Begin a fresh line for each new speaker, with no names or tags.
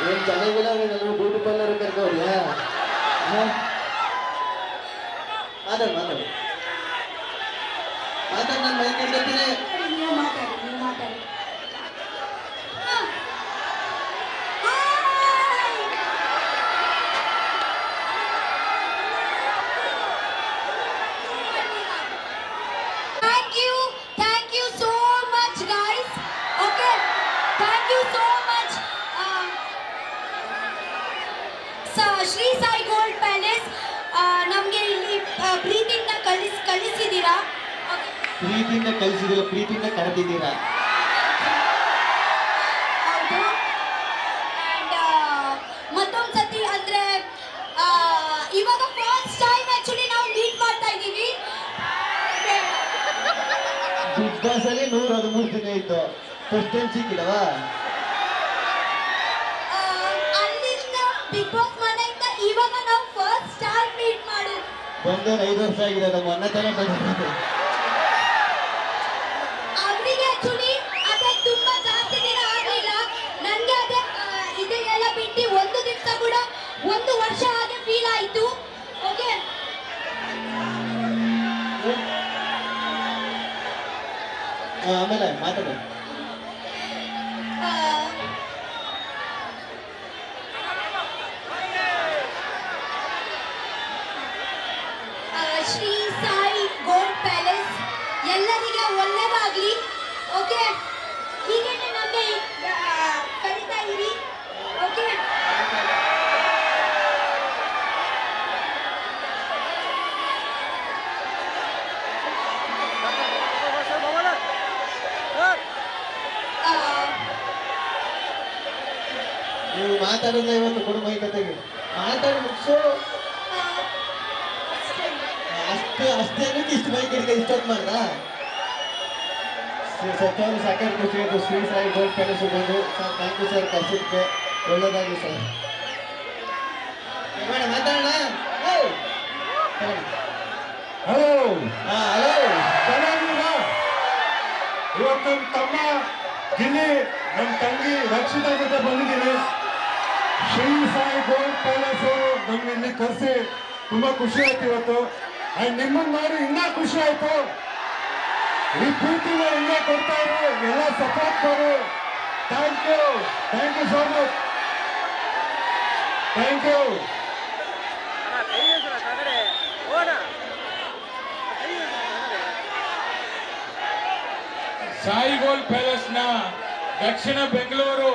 ಏನ್ ಚೆನ್ನಾಗಿಲ್ಲ ನಾನು ಬ್ಯೂಟಿ ಪಾರ್ಲರ್ ಕರ್ಕೋದ್ಯಾ ಮಾತಾಡ ಮಾತಾಡ ಮಾತಾಡ ನಾನು ಮೈಕ್ ಇಡ್ತೀನಿ
ಶ್ರೀ ಸಾಯಿ ಗೋಲ್ಡ್ ಪ್ಯಾಲೇಸ್. ನಮಗೆ ಇಲ್ಲಿ ಪ್ರೀತಿಯಿಂದ ಕಳಿಸ್ ಕಳಿಸಿದ್ದೀರಾ? Okay.
ಪ್ರೀತಿಯಿಂದ ಕಲಿಸಿದಿಲ್ಲ ಪ್ರೀತಿಯಿಂದ ಕರೆದಿದ್ದೀರಾ?
ಹೌದು. ಆ್ಯಂಡ್ ಮತ್ತೊಂದು ಸತಿ ಅಂದರೆ ಇವಾಗ ಫಸ್ಟ್ ಟೈಮ್ ಆ್ಯಕ್ಚುಲಿ ನಾವು ಮೀಟ್ ಮಾಡ್ತಾ ಇದ್ದೀವಿ.
ಬಿಗ್ ಬಾಸ್ ಅಲ್ಲಿ ನೂರ ಹದಿಮೂರು ದಿನ ಇತ್ತು ಫಸ್ಟ್ ಟೈಮ್ ಸಿಕ್ಕಿದವಾ?
ಬಿಗ್ ಬಾಸ್ ಮನೆಯಿಂದ ಇವಾಗ ನಾವು ಫಸ್ಟ್ ಸ್ಟಾರ್ ಮೀಟ್ ಮಾಡೋದು
ಬಂದು ಐದು ವರ್ಷ ಆಗಿದೆ ನಮ್ಮ ಅಣ್ಣ ತಾನೇ ಬಂದಿರೋದು
ಅವರಿಗೆ ಆಕ್ಚುಲಿ ಅದೇ ತುಂಬ ಜಾಸ್ತಿ ದಿನ ಆಗಲಿಲ್ಲ. ನನಗೆ ಅದೇ ಇದೆಲ್ಲ ಬಿಟ್ಟು ಒಂದು ದಿವಸ ಕೂಡ ಒಂದು ವರ್ಷ ಹಾಗೆ ಫೀಲ್ ಆಯಿತು. ಓಕೆ
ಆಮೇಲೆ ಮಾತಾಡು.
Shri Sai gold palace. ಎಲ್ಲರಿಗೆ ಒಳ್ಳೇದಾಗ್ಲಿ. ಓಕೆ ಹೀಗೆ ನಮಗೆ ಕರಿತಾ ಇರಿ. ಓಕೆ
ನೀವು ಮಾತಾಡಿದ್ರೆ ಇವತ್ತು ಕೊಡು ಮೈ ಕತೆಗೆ ಮಾತಾಡಿ ಮುಗಿಸು. ಅಷ್ಟು ಅಷ್ಟೇ ಅನ್ನಕ್ಕೆ ಇಷ್ಟು ಬೈಕ್ ಕಡೆಗೆ ಇಷ್ಟೊಂದು ಮಾಡ್ದ? ಸತ್ತವರು ಸಾಕಷ್ಟು ಖುಷಿ ಆಯಿತು ಶ್ರೀ ಸಾಯಿ ಗೋಲ್ಡ್ ಪ್ಯಾಲೇಸ್ ಬಂದು. ಸರ್ ಥ್ಯಾಂಕ್ ಯು ಸರ್ ಕರ್ಸಿದ್ಕೆ ಒಳ್ಳೇದಾಗಲಿ ಸರ್ ಮಾತಾಡೋಣ? ಏಯ್!
ಹಲೋ?
ಹಾ ಹಲೋ?
ಇವತ್ತು ನಮ್ಮ ತಮ್ಮ ಗಿಲ್ಲಿ ನಮ್ಮ ತಂಗಿ ರಕ್ಷಿತಾ ಜೊತೆ ಬಂದಿದ್ದೀನಿ. ಶ್ರೀ ಸಾಯಿ ಗೋಲ್ಡ್ ಪ್ಯಾಲೇಸ್ ನಮ್ಗೆ ಇಲ್ಲಿ ಕರೆಸಿ. ತುಂಬಾ ಖುಷಿ ಆಯ್ತು ಇವತ್ತು. ನಿಮ್ಮನ್ನ ನೋಡಿ ಇನ್ನೂ ಖುಷಿ ಆಯ್ತು. ಈ ಪ್ರೀತಿನ ಹಿಂಗೆ ಕೊಡ್ತಾ ಇದ್ರು. ಎಲ್ಲ ಸಪೋರ್ಟ್ ಕೊಡು. Thank you thank you so much thank you
Sai gold ಪ್ಯಾಲೇಸ್ನ ದಕ್ಷಿಣ ಬೆಂಗಳೂರು